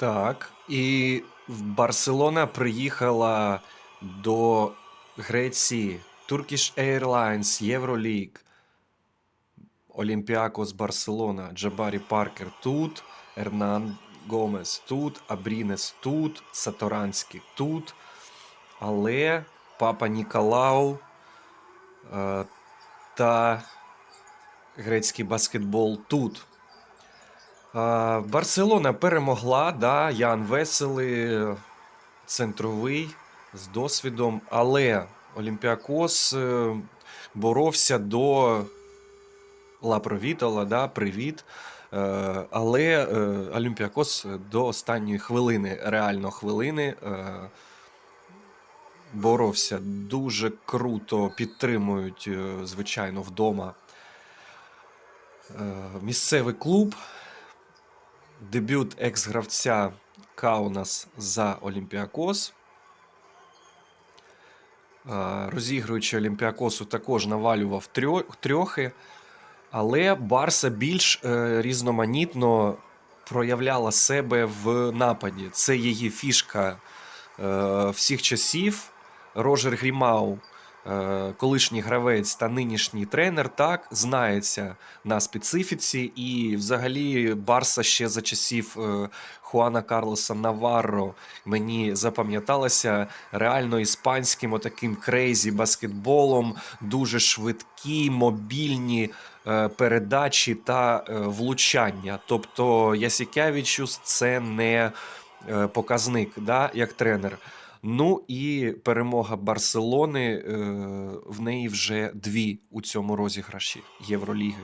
Так. І Барселона приїхала до Греції Turkish Airlines, Euroleague, Олімпіакос Барселона, Джабарі Паркер тут, Ернан Гомес тут, Абрінес тут, Саторанський тут. Але Папа Ніколау е, та грецький баскетбол тут. Барселона перемогла, да, Ян Веселий, центровий з досвідом, але Олімпіакос е, боровся до Лапровітала, да, привіт. Е, Але е, Олімпіакос до останньої хвилини, реально хвилини, боровся дуже круто, підтримують, звичайно, вдома місцевий клуб. Дебют екс-гравця Каунас за Олімпіакос. Розігруючи Олімпіакосу, також навалював трьохи, але Барса більш е, різноманітно проявляла себе в нападі. Це її фішка е, всіх часів. Рожер Грімау, колишній гравець та нинішній тренер, так знається на специфіці. І взагалі Барса ще за часів е, Хуана Карлоса Наварро мені запам'яталася реально іспанським отаким крейзі баскетболом, дуже швидкі, мобільні е, передачі та е, влучання. Тобто Ясікявічус це не е, показник, да, як тренер. Ну і перемога Барселони е, в неї вже дві у цьому розіграші Євроліги.